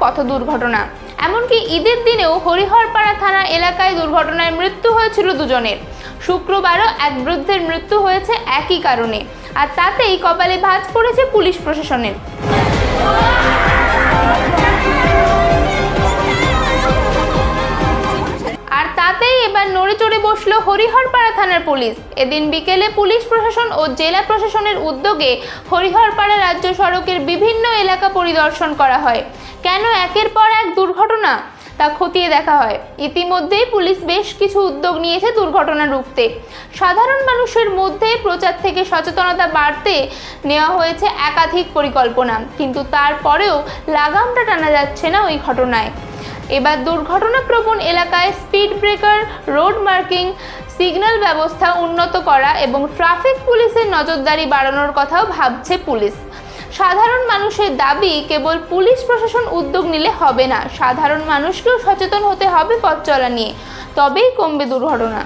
পথ দুর্ঘটনা। এমনকি ঈদের দিনেও হরিহরপাড়া থানা এলাকায় দুর্ঘটনায় মৃত্যু হয়েছিল দুজনের। শুক্রবারও এক বৃদ্ধের মৃত্যু হয়েছে একই কারণে। আর তাতেই কপালে ভাঁজ পড়েছে পুলিশ প্রশাসনের। আর তাতেই এবার নড়ে চড়ে বসল হরিহরপাড়া থানার পুলিশ। এদিন বিকেলে পুলিশ প্রশাসন ও জেলা প্রশাসনের উদ্যোগে হরিহরপাড়া রাজ্য সড়কের বিভিন্ন এলাকা পরিদর্শন করা হয়। কেন একের পর এক দুর্ঘটনা? তা খতিয়ে দেখা হয়। ইতিমধ্যেই পুলিশ বেশ কিছু উদ্যোগ নিয়েছে দুর্ঘটনা রুখতে সাধারণ মানুষের মধ্যে প্রচার থেকে সচেতনতা বাড়তে নেওয়া হয়েছে একাধিক পরিকল্পনা। কিন্তু তারপরেও লাগামটা টানা যাচ্ছে না ওই ঘটনায়। এবার দুর্ঘটনাপ্রবণ এলাকায় speed breaker, road marking, signal ব্যবস্থা উন্নত করা এবং ট্রাফিক পুলিশের নজরদারি বাড়ানোর কথাও ভাবছে পুলিশ। সাধারণ মানুষের দাবি, কেবল পুলিশ প্রশাসন উদ্যোগ নিলে হবে না। সাধারণ মানুষকেও সচেতন হতে হবে পথ চলা নিয়ে। তবেই কমবে দুর্ঘটনা।